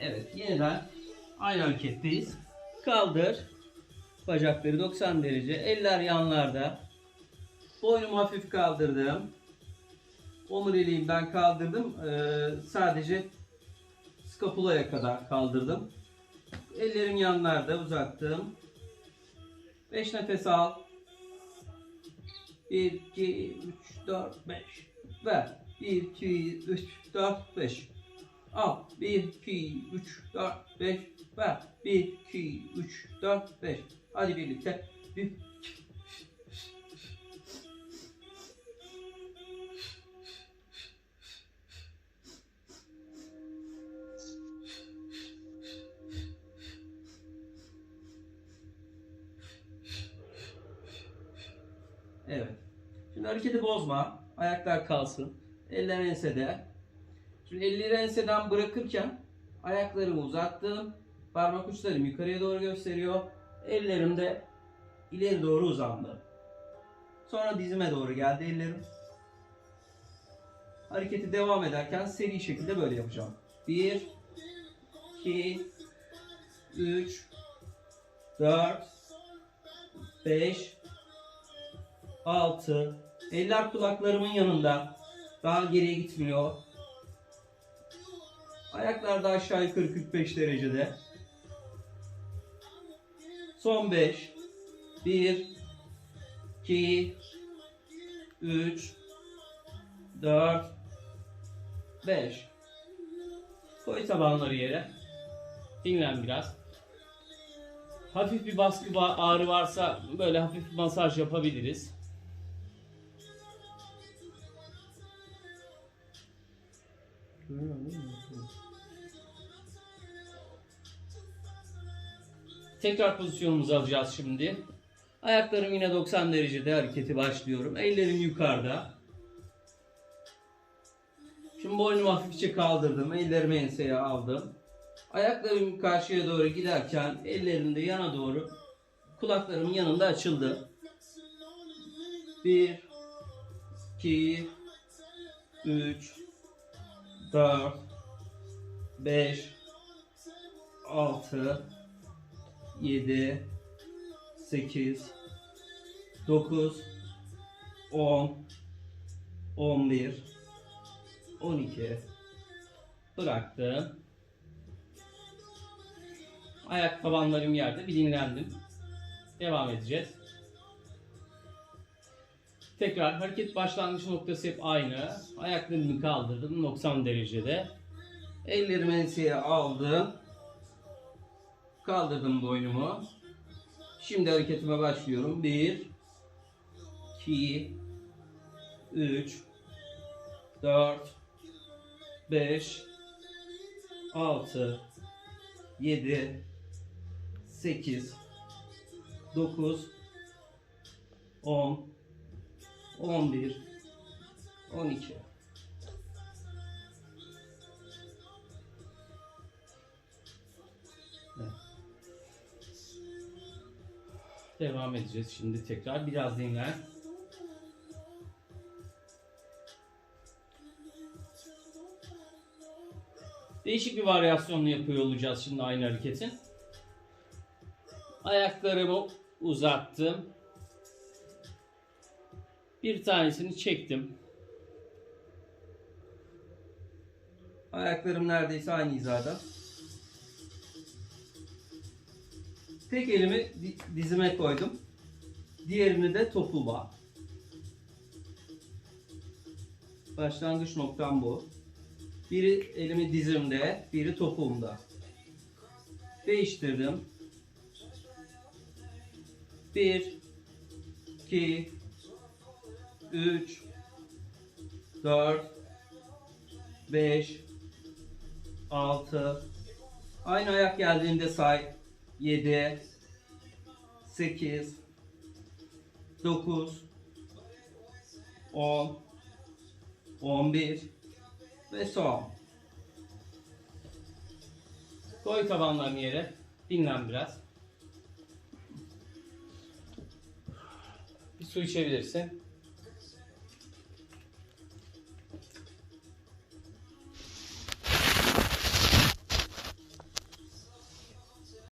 Evet yeniden aynı hareketteyiz. Kaldır. Bacakları 90 derece. Eller yanlarda. Boynumu hafif kaldırdım. Omuriliği ben kaldırdım. Ee, sadece skapulaya kadar kaldırdım. Ellerim yanlarda uzattım. 5 nefes al. 1, 2, 3, 4, 5. Ver. 1, 2, 3, 4, 5. Al. 1, 2, 3, 4, 5. Ver. 1, 2, 3, 4, 5. Hadi birlikte. 1, Evet. Şimdi hareketi bozma. Ayaklar kalsın. Eller ensede. Şimdi elleri enseden bırakırken ayaklarımı uzattım. Parmak uçlarım yukarıya doğru gösteriyor. Ellerim de ileri doğru uzandı. Sonra dizime doğru geldi ellerim. Hareketi devam ederken seri şekilde böyle yapacağım. 1 2 3 4 5 6 Eller kulaklarımın yanında. Daha geriye gitmiyor. Ayaklar da aşağı yukarı 45 derecede. Son 5 1 2 3 4 5 Koy tabanları yere. Dinlen biraz. Hafif bir baskı ağrı varsa böyle hafif bir masaj yapabiliriz. Tekrar pozisyonumuzu alacağız şimdi. Ayaklarım yine 90 derecede hareketi başlıyorum. Ellerim yukarıda. Şimdi boynumu hafifçe kaldırdım. Ellerimi enseye aldım. Ayaklarım karşıya doğru giderken ellerim de yana doğru kulaklarımın yanında açıldı. 1 2 3 4 5 6 7 8 9 10 11 12 bıraktım. Ayak tabanlarım yerde bir dinlendim. Devam edeceğiz. Tekrar hareket başlangıç noktası hep aynı. Ayaklarımı kaldırdım 90 derecede. Ellerimi enseye aldım. Kaldırdım boynumu. Şimdi hareketime başlıyorum. 1 2 3 4 5 6 7 8 9 10 11 12 Devam edeceğiz şimdi tekrar. Biraz dinlen. Değişik bir varyasyonla yapıyor olacağız şimdi aynı hareketin. Ayaklarımı uzattım. Bir tanesini çektim. Ayaklarım neredeyse aynı hizada. Tek elimi di- dizime koydum. Diğerini de topuğuma. Başlangıç noktam bu. Biri elimi dizimde, biri topuğumda. Değiştirdim. 1 2 3 4 5 6 Aynı ayak geldiğinde say 7 8 9 10 11 ve son. Koy tabanlarını yere. Dinlen biraz. Bir su içebilirsin.